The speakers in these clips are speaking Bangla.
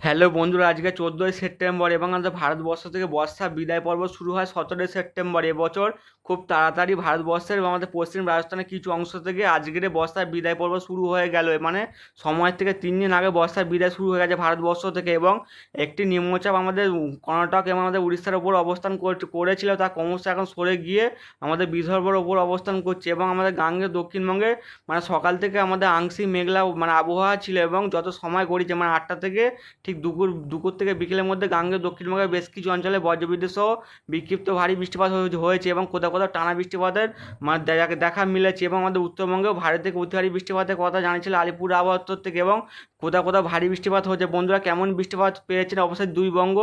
হ্যালো বন্ধুরা, আজকে চোদ্দোই সেপ্টেম্বর এবং আমাদের ভারতবর্ষ থেকে বর্ষা বিদায় পর্ব শুরু হয় সতেরোই সেপ্টেম্বর এবছর খুব তাড়াতাড়ি ভারতবর্ষের এবং আমাদের পশ্চিম রাজস্থানের কিছু অংশ থেকে আজকের বর্ষার বিদায় পর্ব শুরু হয়ে গেল। মানে সময় থেকে তিন দিন আগে বর্ষার বিদায় শুরু হয়ে গেছে ভারতবর্ষ থেকে এবং একটি নিম্নচাপ আমাদের কর্ণাটক এবং আমাদের উড়িষ্যার ওপর অবস্থান কর- করেছিল। তা ক্রমশ এখন সরে গিয়ে আমাদের বিদর্ভের ওপর অবস্থান করছে এবং আমাদের গাঙ্গে দক্ষিণবঙ্গে মানে সকাল থেকে আমাদের আংশিক মেঘলা মানে আবহাওয়া ছিল এবং যত সময় গড়িয়েছে মানে আটটা থেকে ঠিক দুপুর দুপুর থেকে বিকেলের মধ্যে গাঙ্গেয় দক্ষিণবঙ্গের বেশ কিছু অঞ্চলে বজ্রবিদ্যুৎ সহ বিক্ষিপ্ত ভারী বৃষ্টিপাত হয়েছে এবং কোথাও কোথাও টানা বৃষ্টিপাতের মানে দেখা মিলেছে এবং আমাদের উত্তরবঙ্গেও ভারী থেকে অতি ভারী বৃষ্টিপাতের কথা জানিয়েছিল আলিপুর আবহাওয়া থেকে এবং কোথাও কোথাও ভারী বৃষ্টিপাত হয়েছে। বন্ধুরা কেমন বৃষ্টিপাত পেয়েছেন অবশ্যই দুই বঙ্গ,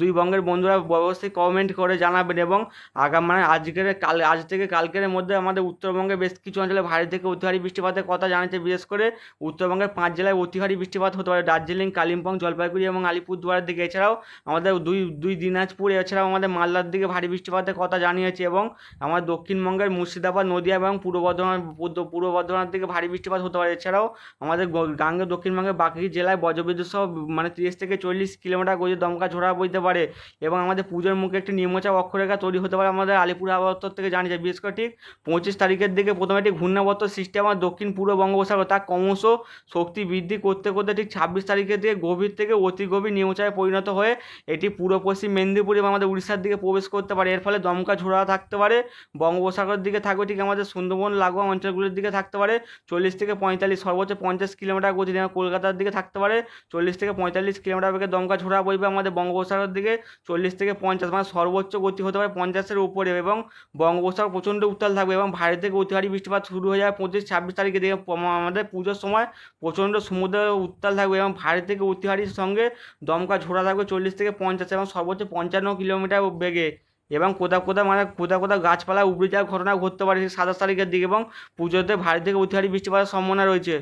দুই বঙ্গের বন্ধুরা অবশ্যই কমেন্ট করে জানাবেন এবং আগাম মানে আজকের কাল, আজ থেকে কালকের মধ্যে আমাদের উত্তরবঙ্গে বেশ কিছু অঞ্চলে ভারী থেকে অতি ভারী বৃষ্টিপাতের কথা জানিয়েছে। বিশেষ করে উত্তরবঙ্গের পাঁচ জেলায় অতি ভারী বৃষ্টিপাত হতে পারে। দার্জিলিং, কালিম্পং জলপাইগুড়ি এবং আলিপুরদুয়ারের দিকে। এছাড়াও আমাদের দুই দুই দিনাজপুর, এছাড়াও আমাদের মালদার দিকে ভারী বৃষ্টিপাতের কথা জানিয়েছে এবং আমাদের দক্ষিণবঙ্গের মুর্শিদাবাদ, নদিয়া এবং পূর্ব বর্ধমান, পূর্ব- বর্ধমানের দিকে ভারী বৃষ্টিপাত হতে পারে। এছাড়াও আমাদের গাঙ্গে দক্ষিণবঙ্গের বাকি জেলায় বজ্রবিদ্যুৎ সহ মানে তিরিশ থেকে চল্লিশ কিলোমিটার গজে দমকা ঝোড়া বইতে পারে এবং আমাদের পুজোর মুখে একটি নিম্নচাপ অক্ষরেখা তৈরি হতে পারে আমাদের আলিপুর আবহাওয়া দপ্তর থেকে জানিয়েছে। বিশেষ করে ঠিক পঁচিশ তারিখের দিকে প্রথমে একটি ঘূর্ণাবর্ত সৃষ্টি আমার দক্ষিণ পূর্ব বঙ্গোপসাগর। তা ক্রমশ শক্তি বৃদ্ধি করতে করতে ঠিক ছাব্বিশ তারিখের দিকে গভীর থেকে অতি গভীর নিম্নচাপে পরিণত হয়ে এটি পূর্ব পশ্চিম মেদিনীপুর এবং আমাদের উড়িষ্যার দিকে প্রবেশ করতে পারে। এর ফলে দমকা ঝোড়া থাকতে পারে। বঙ্গোপসাগরের দিকে থাকবে ঠিক আমাদের সুন্দরবন, লাগোয়া অঞ্চলগুলির দিকে থাকতে পারে। চল্লিশ থেকে পঁয়তাল্লিশ, সর্বোচ্চ পঞ্চাশ কিলোমিটার গতি কলকাতার দিকে থাকতে পারে। চল্লিশ থেকে পঁয়তাল্লিশ কিলোমিটার বেগে দমকা ঝোড়া বইবে আমাদের বঙ্গোপসাগরের দিকে। চল্লিশ থেকে পঞ্চাশ মানে সর্বোচ্চ গতি হতে পারে পঞ্চাশের উপরে এবং বঙ্গোপসাগর প্রচণ্ড উত্তাল থাকবে এবং ভারী থেকে অতিহারী বৃষ্টিপাত শুরু হয়ে যাবে পঁচিশ, ছাব্বিশ তারিখে দিকে। আমাদের পুজোর সময় প্রচণ্ড সমুদ্রের উত্তাল থাকবে এবং ভারী থেকে অতি ভারীর সঙ্গে দমকা ঝোড়া থাকবে চল্লিশ থেকে পঞ্চাশ এবং সর্বোচ্চ পঞ্চান্ন কিলোমিটার বেগে এবং কোথাও কোথাও মানে কোথাও কোথাও গাছপালা উপড়ে যাওয়ার ঘটনা ঘটতে পারে সাতাশ তারিখের দিকে এবং পুজোতে ভারী থেকে অতিহারী বৃষ্টিপাতের সম্ভাবনা রয়েছে।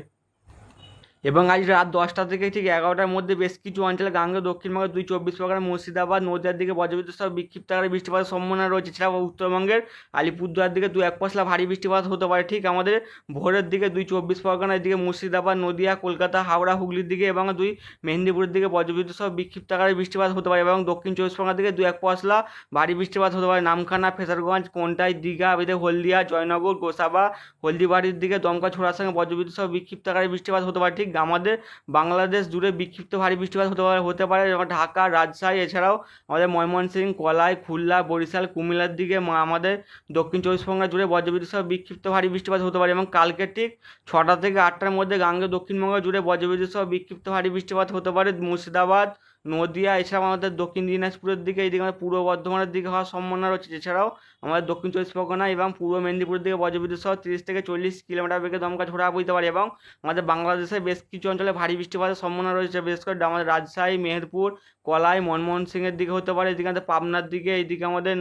এবং আজ রাত দশটা থেকে ঠিক এগারোটার মধ্যে বেশ কিছু অঞ্চলে গাঙ্গে দক্ষিণবঙ্গের দুই চব্বিশ পরগনা, মুর্শিদাবাদ, নদিয়ার দিকে বজ্রবিদ্যুৎ সহ বিক্ষিপ্ত আকারে বৃষ্টিপাতের সম্ভাবনা রয়েছে। এছাড়াও উত্তরবঙ্গের আলিপুরদুয়ার দিকে দু এক পশলা ভারী বৃষ্টিপাত হতে পারে। ঠিক আমাদের ভোরের দিকে দুই চব্বিশ পরগনার দিকে মুর্শিদাবাদ, নদিয়া, কলকাতা, হাওড়া, হুগলির দিকে এবং দুই মেদিনীপুরের দিকে বজ্রবিদ্যুৎ সহ বিক্ষিপ্ত আকারে বৃষ্টিপাত হতে পারে এবং দক্ষিণ চব্বিশ পরগনার দিকে দু এক পশলা ভারী বৃষ্টিপাত হতে পারে। নামখানা, ফেসারগঞ্জ, কোনটাই, দীঘা, এদিকে হলদিয়া, জয়নগর, গোসাবা, হলদিবাড়ির দিকে দমকা ছোড়ার সঙ্গে বজ্রবিদ্যুৎ সহ বিক্ষিপ্ত আকারে বৃষ্টিপাত হতে পারে। ঠিক আমাদের বাংলাদেশ জুড়ে বিক্ষিপ্ত ভারী বৃষ্টিপাত হতে পারে হতে পারে। যেমন ঢাকা, রাজশাহী, এছাড়াও আমাদের ময়মনসিংহ, কলাই, খুলনা, বরিশাল, কুমিল্লার দিকে আমাদের দক্ষিণ চব্বিশ পরগনা জুড়ে বজ্রবিদ্যুৎ সহ বিক্ষিপ্ত ভারী বৃষ্টিপাত হতে পারে এবং কালকে ঠিক ছটা থেকে আটটার মধ্যে গাঙ্গে দক্ষিণবঙ্গ জুড়ে বজ্রবিদ্যুৎ সহ বিক্ষিপ্ত ভারী বৃষ্টিপাত হতে পারে। মুর্শিদাবাদ, নদিয়া, এছাড়াও আমাদের দক্ষিণ দিনাজপুরের দিকে এইদিকে আমাদের পূর্ব বর্ধমানের দিকে হওয়ার সম্ভাবনা রয়েছে। এছাড়াও আমাদের দক্ষিণ চব্বিশ পরগনা এবং পূর্ব মেদিনীপুর দিকে বজ্রবিদ্যুৎ সহ তিরিশ থেকে চল্লিশ কিলোমিটার বেগে দমকা ঝোড়া বইতে পারে এবং আমাদের বাংলাদেশের বেশ কিছু অঞ্চলে ভারী বৃষ্টিপাতের সম্ভাবনা রয়েছে। বিশেষ করে আমাদের রাজশাহী, মেহেরপুর, কলাই মনমোহন সিংয়ের দিকে হতে পারে, এদিকে আমাদের পাবনার দিকে এইদিকে আমাদের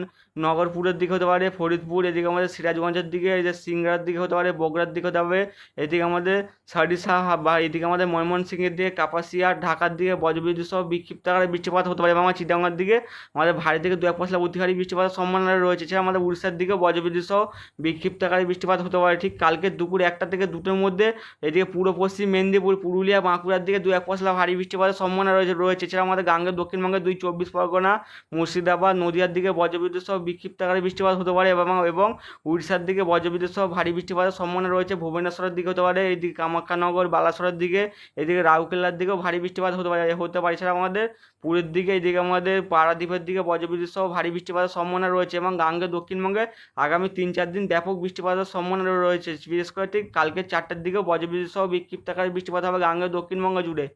নগরপুরের দিকে হতে পারে, ফরিদপুর, এদিকে আমাদের সিরাজগঞ্জের দিকে, এই যে সিংড়ার দিকে হতে পারে, বগুড়ার দিকে হতে পারে, এদিকে আমাদের সারিসা বা এদিকে আমাদের ময়মনসিংহের দিকে, কাপাসিয়া, ঢাকার দিকে বজ্রবিদ্যুৎ সহ বিক্ষিপ্ত আকারে বৃষ্টিপাত হতে পারে এবং আমার চিটাঙ্গার দিকে আমাদের ভারী থেকে দু এক পশলা অতিহারী বৃষ্টিপাতের সম্ভাবনা রয়েছে। এছাড়া আমাদের উড়িষ্যার দিকেও বজ্রবিদ্যুৎ সহ বিক্ষিপ্ত আকারে বৃষ্টিপাত হতে পারে। ঠিক কালকে দুপুর একটা থেকে দুটোর মধ্যে এদিকে পূর্ব, পশ্চিম, মেদিনীপুর, পুরুলিয়া, বাঁকুড়ার দিকে দু এক পশলা ভারী বৃষ্টিপাতের সম্ভাবনা রয়েছে রয়েছে। এছাড়া আমাদের গাঙ্গের দক্ষিণবঙ্গের দুই চব্বিশ পরগনা, মুর্শিদাবাদ, নদিয়ার দিকে বজ্রবিদ্যুৎ সহ বিক্ষিপ্ত আকারে বৃষ্টিপাত হতে পারে এবং এবং উড়িষ্যার দিকে বজ্রবিদ্যুৎ সহ ভারী বৃষ্টিপাতের সম্ভাবনা রয়েছে। ভুবনেশ্বরের দিকে হতে পারে এইদিকে কামাখ্যানগর, বালাসরের দিকে, এদিকে রাউকেল্লার দিকেও ভারী বৃষ্টিপাত হতে পারে হতে পারে। এছাড়া আমাদের পুরীর দিকে এইদিকে আমাদের পারাদ্বীপের দিকে বজ্রবিদ্যুৎ সহ ভারী বৃষ্টিপাতের সম্ভাবনা রয়েছে এবং গাঙ্গে দক্ষিণবঙ্গে আগামী তিন চার দিন ব্যাপক বৃষ্টিপাতের সম্ভাবনা রয়েছে। বিশেষ করে ঠিক কালকে চারটার দিকে বজ্রবিদ্যুৎ সহ বিক্ষিপ্ত আকারে বৃষ্টিপাত হবে গাঙ্গে দক্ষিণবঙ্গ জুড়ে।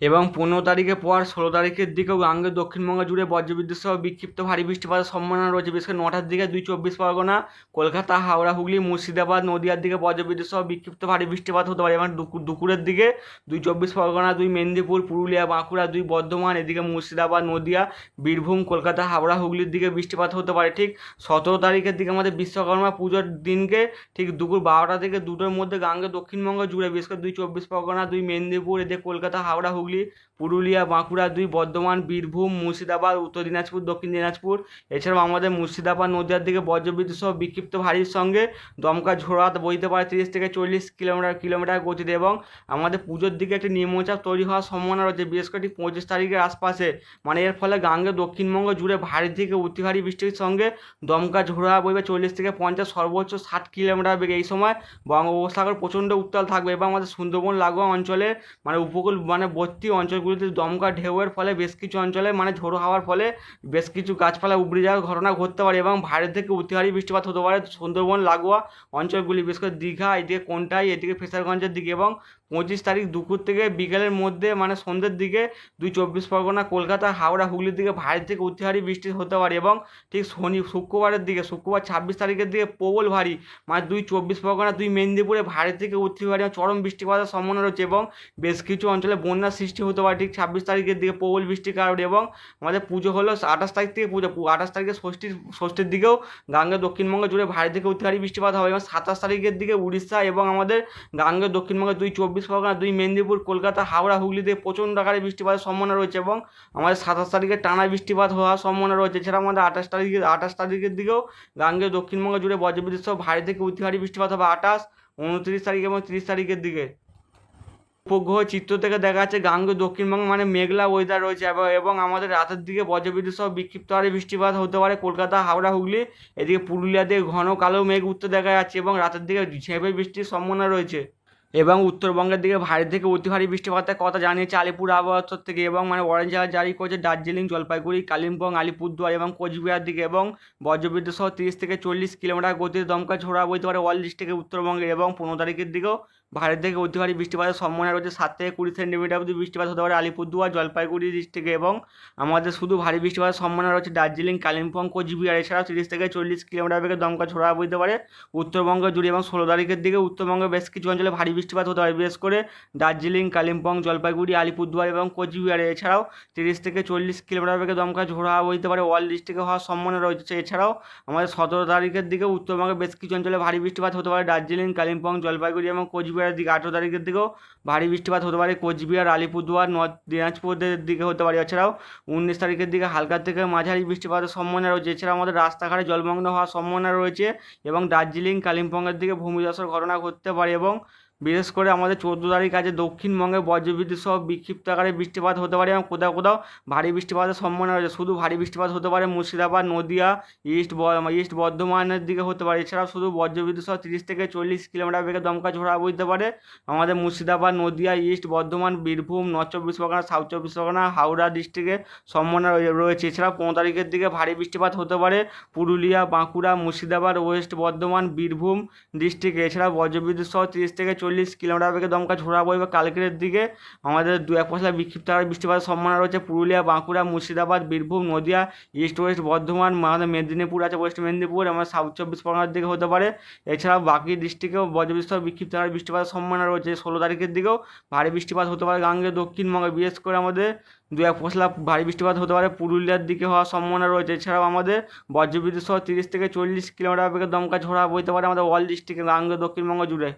এবং পনেরো তারিখে পর ষোলো তারিখের দিকেও গাঙ্গে দক্ষিণবঙ্গ জুড়ে বজ্রবিদ্যুৎ সহ বিক্ষিপ্ত ভারী বৃষ্টিপাতের সম্ভাবনা রয়েছে। বিশেষ করে নটার দিকে দুই চব্বিশ পরগনা, কলকাতা, হাওড়া, হুগলি, মুর্শিদাবাদ, নদিয়ার দিকে বজ্রবিদ্যুৎ সহ বিক্ষিপ্ত ভারী বৃষ্টিপাত হতে পারে এবং দুপুর দুপুরের দিকে দুই চব্বিশ পরগনা, দুই মেদিনীপুর, পুরুলিয়া, বাঁকুড়া, দুই বর্ধমান, এদিকে মুর্শিদাবাদ, নদিয়া, বীরভূম, কলকাতা, হাওড়া, হুগলির দিকে বৃষ্টিপাত হতে পারে ঠিক সতেরো তারিখের দিকে আমাদের বিশ্বকর্মা পুজোর দিনকে ঠিক দুপুর বারোটা থেকে দুটোর মধ্যে গাঙ্গে দক্ষিণবঙ্গ জুড়ে, বিশেষ করে দুই চব্বিশ পরগনা, দুই মেদিনীপুর, এদিকে কলকাতা, হাওড়া, হুগলি হুগলি, পুরুলিয়া, বাঁকুড়া দুই, বর্ধমান, বীরভূম, মুর্শিদাবাদ, উত্তর দিনাজপুর, দক্ষিণ দিনাজপুর। এছাড়াও আমাদের মুর্শিদাবাদ, নদিয়ার দিকে বজ্রবিদ্যুৎ সহ বিক্ষিপ্ত ভারীর সঙ্গে দমকা ঝোড়া বইতে পারে তিরিশ থেকে চল্লিশ কিলোমিটার কিলোমিটার গতিতে এবং আমাদের পুজোর দিকে একটি নিম্নচাপ তৈরি হওয়ার সম্ভাবনা রয়েছে, বিশেষ করে পঁচিশ তারিখের আশপাশে। মানে এর ফলে গাঙ্গে দক্ষিণবঙ্গ জুড়ে ভারী থেকে অতি ভারী বৃষ্টির সঙ্গে দমকা ঝোড়া বইবে চল্লিশ থেকে পঞ্চাশ, সর্বোচ্চ ষাট কিলোমিটার বেগে এই সময় বঙ্গোপসাগর প্রচণ্ড উত্তাল থাকবে এবং আমাদের সুন্দরবন, লাগোয়া অঞ্চলে মানে উপকূল মানে বর্তী অঞ্চলগুলিতে দমকা ঢেউয়ের ফলে বেশ কিছু অঞ্চলে মানে ঝোড়ো হওয়ার ফলে বেশ কিছু গাছপালা উবড়ে যাওয়ার ঘটনা ঘটতে পারে এবং ভারী থেকে অতিহারী বৃষ্টিপাত হতে পারে। সুন্দরবন, লাগোয়া অঞ্চলগুলি, বিশেষ করে দীঘা, এদিকে কোনটাই, এদিকে ফেসারগঞ্জের দিকে এবং পঁচিশ তারিখ দুপুর থেকে বিকেলের মধ্যে মানে সন্ধ্যের দিকে দুই চব্বিশ পরগনা, কলকাতা, হাওড়া, হুগলির দিকে ভারী থেকে অতি ভারী বৃষ্টি হতে পারে এবং ঠিক শনি, শুক্রবারের দিকে, শুক্রবার ছাব্বিশ তারিখের দিকে প্রবল ভারী মানে দুই চব্বিশ পরগনা, দুই মেদিনীপুরে ভারী থেকে অতি ভারী চরম বৃষ্টিপাতের সম্ভাবনা রয়েছে এবং বেশ কিছু অঞ্চলে বন্যার সৃষ্টি হতে পারে ঠিক ছাব্বিশ তারিখের দিকে প্রবল বৃষ্টির কারণে এবং আমাদের পুজো হলো আঠাশ তারিখ থেকে পুজো আঠাশ তারিখে ষষ্ঠীর ষষ্ঠীর দিকেও গাঙ্গে দক্ষিণবঙ্গ জুড়ে ভারী থেকে অতি ভারী বৃষ্টিপাত হবে এবং সাতাশ তারিখের দিকে উড়িষ্যা এবং আমাদের গাঙ্গে দক্ষিণবঙ্গে দুই চব্বিশ পরগনা দুই মেদিনীপুর, কলকাতা, হাওড়া, হুগলিতে প্রচণ্ড আকারে বৃষ্টিপাতের সম্ভাবনা রয়েছে এবং আমাদের সাতাশ তারিখে টানা বৃষ্টিপাত হওয়ার সম্ভাবনা রয়েছে। এছাড়া আমাদের আঠাশ তারিখে, আঠাশ তারিখের দিকেও গাঙ্গে দক্ষিণবঙ্গ জুড়ে বজ্রবিদ্যুৎ সহ ভারী থেকে অতি ভারী বৃষ্টিপাত হবে আঠাশ, উনত্রিশ তারিখ এবং তিরিশ তারিখের দিকে। উপগ্রহ চিত্র থেকে দেখা যাচ্ছে গাঙ্গে দক্ষিণবঙ্গ মানে মেঘলা ওয়েদার রয়েছে এবং আমাদের রাতের দিকে বজ্রবিদ্যুৎ সহ বিক্ষিপ্ত হারে বৃষ্টিপাত হতে পারে কলকাতা, হাওড়া, হুগলি, এদিকে পুরুলিয়াতে ঘন কালো মেঘ উঠতে দেখা যাচ্ছে এবং রাতের দিকে ঝেঁপে বৃষ্টির সম্ভাবনা রয়েছে। এবং উত্তরবঙ্গের দিকে ভারী থেকে অতি ভারী বৃষ্টিপাতের কথা জানিয়েছে আলিপুর আবহাওয়া থেকে এবং মানে অরেঞ্জ অ্যালার্ট জারি করেছে দার্জিলিং, জলপাইগুড়ি, কালিম্পং, আলিপুরদুয়ার এবং কোচবিহার দিকে এবং বজ্রবিদ্যুৎ সহ তিরিশ থেকে চল্লিশ কিলোমিটার গতির দমকা ঝোড়া বইতে পারে অল ডিস্ট্রিক্টে উত্তরবঙ্গের এবং পনেরো তারিখের দিকেও ভারী থেকে অতি ভারী বৃষ্টিপাতের সম্ভাবনা রয়েছে সাত থেকে কুড়ি সেন্টিমিটার অবধি বৃষ্টিপাত হতে পারে আলিপুরদুয়ার, জলপাইগুড়ি ডিস্ট্রিক্টে এবং আমাদের শুধু ভারী বৃষ্টিপাতের সম্ভাবনা রয়েছে দার্জিলিং, কালিম্পং, কোচবিহার, এছাড়াও তিরিশ থেকে চল্লিশ কিলোমিটার বেগে দমকা ঝোড়া বইতে পারে। উত্তরবঙ্গ, জুড়ে এবং ষোলো তারিখের দিকে উত্তরবঙ্গে বেশ কিছু অঞ্চলে ভারী বৃষ্টিপাত হতে পারে, বিশেষ করে দার্জিলিং, কালিম্পং, জলপাইগুড়ি, আলিপুরদুয়ার এবং কোচবিহারে। এছাড়াও তিরিশ থেকে চল্লিশ কিলোমিটার বেগে দমকা ঝোড়া বইতে পারে ওয়াল ডিস্ট্রিক্টে হওয়ার সম্ভাবনা রয়েছে। এছাড়াও আমাদের সতেরো তারিখের দিকে উত্তরবঙ্গে বেশ কিছু অঞ্চলে ভারী বৃষ্টিপাত হতে পারে, দার্জিলিং, কালিম্পং, জলপাইগুড়ি এবং কোচবিহারের দিকে আঠেরো তারিখের দিকেও ভারী বৃষ্টিপাত হতে পারে। কোচবিহার, আলিপুরদুয়ার, নর্থ দিনাজপুরের দিকে হতে পারে। এছাড়াও উনিশ তারিখের দিকে হালকা থেকে মাঝারি বৃষ্টিপাতের সম্ভাবনা রয়েছে। এছাড়াও আমাদের রাস্তাঘাটে জলমগ্ন হওয়ার সম্ভাবনা রয়েছে এবং দার্জিলিং, কালিম্পংয়ের দিকে ভূমিধসের ঘটনা ঘটতে পারে এবং বিশেষ করে আমাদের চোদ্দ তারিখ আছে দক্ষিণবঙ্গে বজ্রবিদ্যুৎ সহ বিক্ষিপ্ত আকারে বৃষ্টিপাত হতে পারে এবং কোথাও কোথাও ভারী বৃষ্টিপাতের সম্ভাবনা রয়েছে। শুধু ভারী বৃষ্টিপাত হতে পারে মুর্শিদাবাদ, নদিয়া, ইস্ট ইস্ট বর্ধমানের দিকে হতে পারে। এছাড়াও শুধু বজ্রবিদ্যুৎ সহ তিরিশ থেকে চল্লিশ কিলোমিটার বেগে দমকা ঝোড়া বইতে পারে। আমাদের মুর্শিদাবাদ, নদিয়া, ইস্ট বর্ধমান, বীরভূম, নর্থ চব্বিশ পরগনা, সাউথ চব্বিশ পরগনা, হাওড়া ডিস্ট্রিক্টে সম্ভাবনা রয়ে- রয়েছে। এছাড়াও পনেরো তারিখের দিকে ভারী বৃষ্টিপাত হতে পারে পুরুলিয়া, বাঁকুড়া, মুর্শিদাবাদ, ওয়েস্ট বর্ধমান, বীরভূম ডিস্ট্রিক্টে। এছাড়া বজ্রবিদ্যুৎ সহ তিরিশ থেকে চল্লিশ কিলোমিটার বেগে দমকা ঝোড়া বইবে কালকের দিকে। আমাদের দু এক পশলা বিক্ষিপ্ত আকারে বৃষ্টিপাতের সম্ভাবনা রয়েছে। পুরুলিয়া, বাঁকুড়া, মুর্শিদাবাদ, বীরভূম, নদিয়া, ইস্ট ওয়েস্ট, বর্ধমান, আমাদের মেদিনীপুর আছে, ওয়েস্ট মেদিনীপুর, আমার সাউথ চব্বিশ পরগনার দিকে হতে পারে। এছাড়াও বাকি ডিস্ট্রিক্টেও সহ বিক্ষিপ্ত আকারে বৃষ্টিপাতের সম্ভাবনা রয়েছে। ষোলো তারিখের দিকেও ভারী বৃষ্টিপাত হতে পারে গাঙ্গে, দক্ষিণবঙ্গে, বিশেষ করে আমাদের দু এক পশলা ভারী বৃষ্টিপাত হতে পারে পুরুলিয়ার দিকে হওয়ার সম্ভাবনা রয়েছে। এছাড়াও আমাদের বজ্রবিদ্যুৎ সহ তিরিশ থেকে চল্লিশ কিলোমিটার বেগে দমকা ঝোড়া বইতে পারে আমাদের অল ডিস্ট্রিক্টে গাঙ্গে, দক্ষিণবঙ্গ জুড়ে।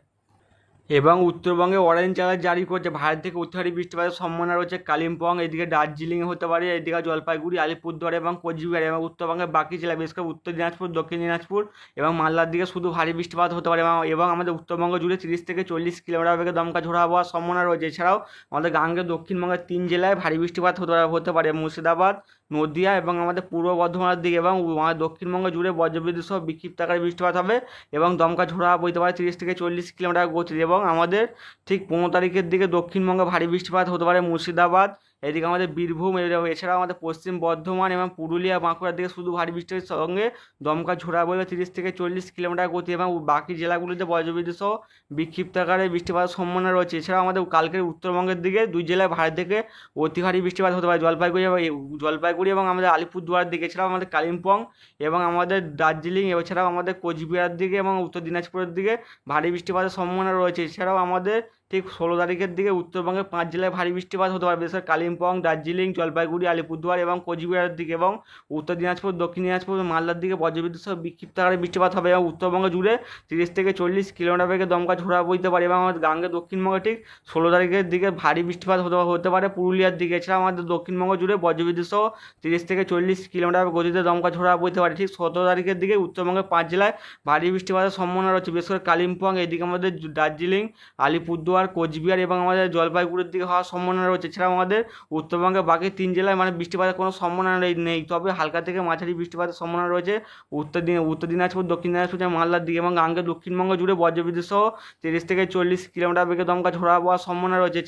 এবং উত্তরবঙ্গে অরেঞ্জ অ্যালার্ট জারি করেছে। ভারত থেকে উত্তরী বৃষ্টিপাতের সম্ভাবনা রয়েছে। কালিম্পং, এদিকে দার্জিলিং হতে পারে, এদিকে জলপাইগুড়ি, আলিপুরদুয়ার এবং কোচবিহার এবং উত্তরবঙ্গের বাকি জেলা, বিশেষ করে উত্তর দিনাজপুর, দক্ষিণ দিনাজপুর এবং মালদার দিকে শুধু ভারী বৃষ্টিপাত হতে পারে। এবং- এবং আমাদের উত্তরবঙ্গ জুড়ে তিরিশ থেকে চল্লিশ কিলোমিটার বেগে দমকা ঝোড়া হওয়ার সম্ভাবনা রয়েছে। এছাড়াও আমাদের গাঙ্গে দক্ষিণবঙ্গের তিন জেলায় ভারী বৃষ্টিপাত হতে পারে হতে পারে মুর্শিদাবাদ নদিয়া এবং আমাদের পূর্ব বর্ধমানের দিকে এবং আমাদের দক্ষিণবঙ্গ জুড়ে বজ্রবিদ্যুৎ সহ বিক্ষিপ্ত আকারে বৃষ্টিপাত হবে এবং দমকা ঝোড়া বইতে পারে তিরিশ থেকে চল্লিশ কিলোমিটার গতিতে এবং আমাদের ঠিক পনেরো তারিখের দিকে দক্ষিণবঙ্গে ভারী বৃষ্টিপাত হতে পারে মুর্শিদাবাদ এদিকে আমাদের বীরভূম এছাড়াও আমাদের পশ্চিম বর্ধমান এবং পুরুলিয়া, বাঁকুড়ার দিকে শুধু ভারী বৃষ্টির সঙ্গে দমকা ঝোড়া বইবে তিরিশ থেকে চল্লিশ কিলোমিটার গতি এবং বাকি জেলাগুলিতে বজ্রবিদ্যুৎ সহ বিক্ষিপ্ত আকারে বৃষ্টিপাতের সম্ভাবনা রয়েছে। এছাড়াও আমাদের কালকের উত্তরবঙ্গের দিকে দুই জেলায় ভারী থেকে অতি ভারী বৃষ্টিপাত হতে পারে, জলপাইগুড়ি এবং জলপাইগুড়ি এবং আমাদের আলিপুরদুয়ার দিকে, এছাড়াও আমাদের কালিম্পং এবং আমাদের দার্জিলিং, এছাড়াও আমাদের কোচবিহার দিকে এবং উত্তর দিনাজপুরের দিকে ভারী বৃষ্টিপাতের সম্ভাবনা রয়েছে। এছাড়াও আমাদের ঠিক ষোলো তারিখের দিকে উত্তরবঙ্গের পাঁচ জেলায় ভারী বৃষ্টিপাত হতে পারে। বিশেষ করে কালিম্পং, দার্জিলিং, জলপাইগুড়ি, আলিপুরদুয়ার এবং কোচবিহারের দিকে এবং উত্তর দিনাজপুর, দক্ষিণ দিনাজপুর, মালদার দিকে বজ্রবিদ্যুৎ সহ বিক্ষিপ্ত আকারে বৃষ্টিপাত হবে এবং উত্তরবঙ্গ জুড়ে তিরিশ থেকে চল্লিশ কিলোমিটার বেগে দমকা ঝোড়া বইতে পারে এবং আমাদের গাঙ্গে দক্ষিণবঙ্গে ঠিক ষোলো তারিখের দিকে ভারী বৃষ্টিপাত হতে হতে পারে পুরুলিয়ার দিকে। এছাড়া আমাদের দক্ষিণবঙ্গ জুড়ে বজ্রবিদ্যুৎ সহ তিরিশ থেকে চল্লিশ কিলোমিটার গতিতে দমকা ঝোড়া বইতে পারে। ঠিক সতেরো তারিখের দিকে উত্তরবঙ্গের পাঁচ জেলায় ভারী বৃষ্টিপাতের সম্ভাবনা রয়েছে। বিশেষ করে কালিম্পং, এদিকে আমাদের দার্জিলিং, আলিপুরদুয়ার কোচবিহার এবং আমাদের জলপাইগুড়ির দিকে হওয়ার সম্ভাবনা রয়েছে। এছাড়াও আমাদের উত্তরবঙ্গের বাকি তিন জেলায় মানে বৃষ্টিপাতের কোনো সম্ভাবনা নেই তবে হালকা থেকে মাঝারি বৃষ্টিপাতের সম্ভাবনা রয়েছে উত্তর দিন উত্তর দিনাজপুর, দক্ষিণ দিনাজপুর মালদার দিকে এবং গাঙ্গে দক্ষিণবঙ্গ জুড়ে বজ্রবিদ্যুৎ সহ তিরিশ থেকে চল্লিশ কিলোমিটার বেগে দমকা ঝোড়া হওয়ার সম্ভাবনা রয়েছে।